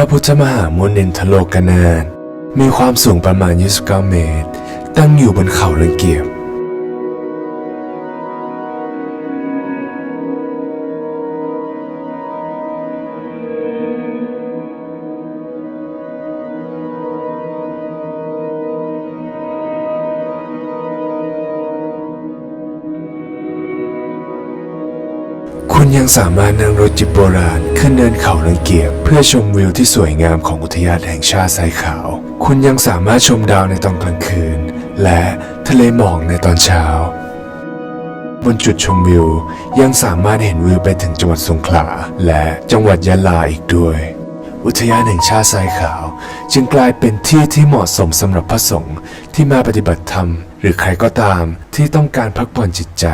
ระพุทธมหามนินทโลกนานมีความสูงประมาณ 29 เมตร ตั้งอยู่บนเขาลังเกียบ คุณยังสามารถนั่งรถจิบโบราณขึ้นเนินเขาลังเกียบเพื่อชมวิวที่สวยงามของอุทยานแห่งชาติทรายขาว คุณยังสามารถชมดาวในตอนกลางคืน และทะเลหมอกในตอนเช้า บนจุดชมวิวยังสามารถเห็นวิวไปถึงจังหวัดสงขลาและจังหวัดยะลาอีกด้วย อุทยานแห่งชาติทรายขาว จึงกลายเป็นที่ที่เหมาะสมสำหรับพระสงฆ์ที่มาปฏิบัติธรรม หรือใครก็ตามที่ต้องการพักผ่อนจิตใจ